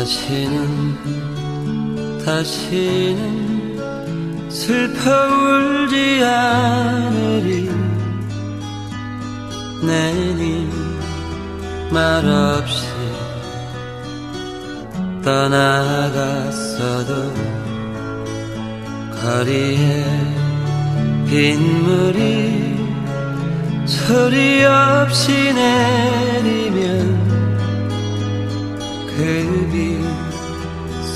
다시는 다시는 슬퍼 울지 않으리. 내님 말없이 떠나갔어도 거리에 빗물이 소리 없이 내리면 그 빛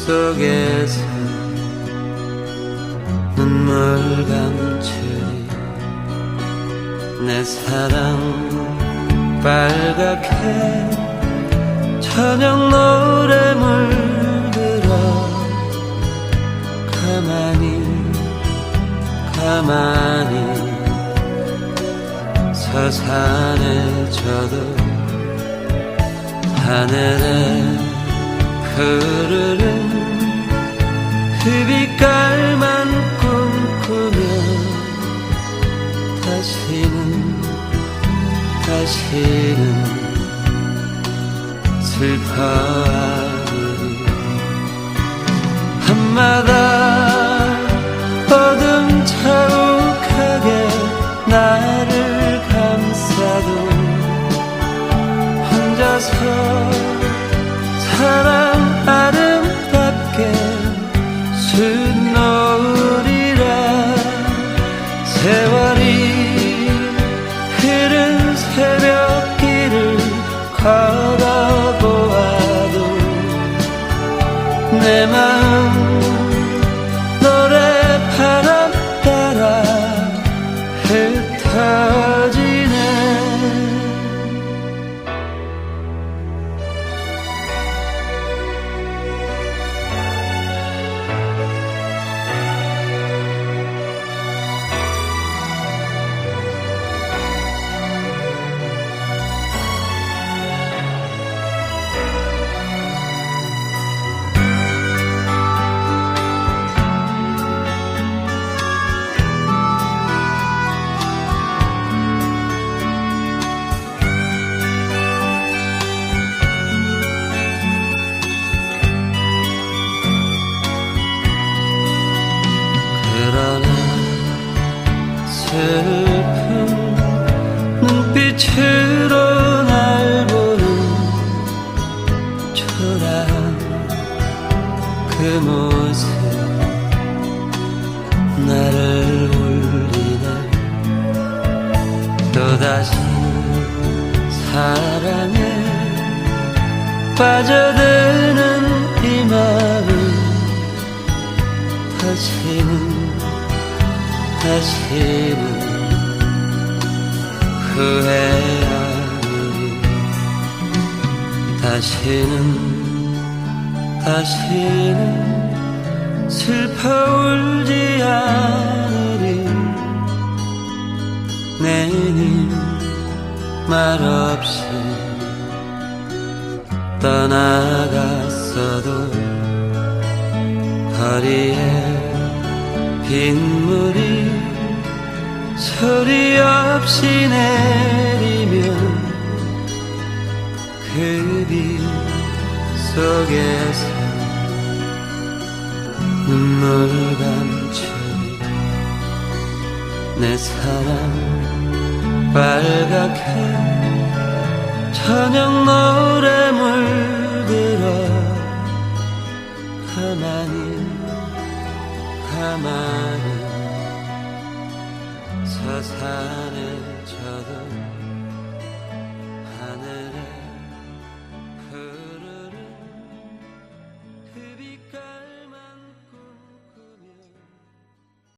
속에서 눈물 감추리 내 사랑 빨갛게 저녁 노래 물들어 가만히 가만히 서산해져도 하늘에 흐르는 그 빛깔만 꿈꾸며 다시는 다시는 슬퍼하리. 한마다 어둠 자욱하게 나를 감싸도 혼자서 보아도 내 마음 노래바람 따라. 흩어 빛으로 날 보는 초라한 그 모습 나를 울리네. 또다시 사랑에 빠져드는 이 마음 다시는 다시는 후회하리 다시는 다시는 슬퍼 울지 않으리. 내님 말없이 떠나갔어도 거리에 빗물이 소리 없이 내리면 그 빛 속에서 눈물 감추리 내 사랑 빨갛게 저녁 노래 물들어 가만히 가만히 서산에 젖어